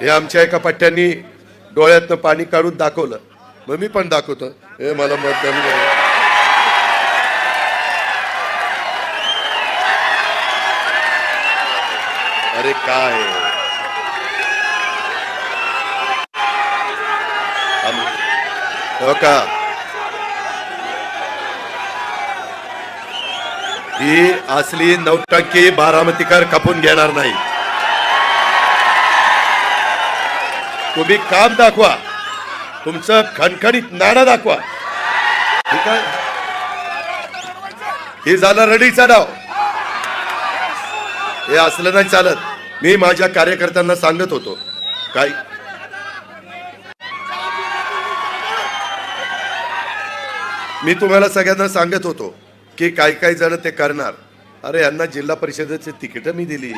हे आमच्या एका पट्ट्यांनी डोळ्यातनं पाणी काढून दाखवलं. मग मी पण दाखवतो. हे मला मतदान अरे काय? हो का? ही असली नौटंकी बारामतीकर कापून घेणार नाही. तुम्ही काम दाखवा. तुमचं खणखणीत नाणं दाखवा. ठीक आहे? हे झालं रडीचा डाव हे असलं नाही चालत. मी माझ्या कार्यकर्त्यांना सांगत होतो. काय? मी तुम्हाला सगळ्यांना सांगत होतो की काय काय जण ते करणार. अरे यांना जिल्हा परिषदेची तिकीट मी दिली.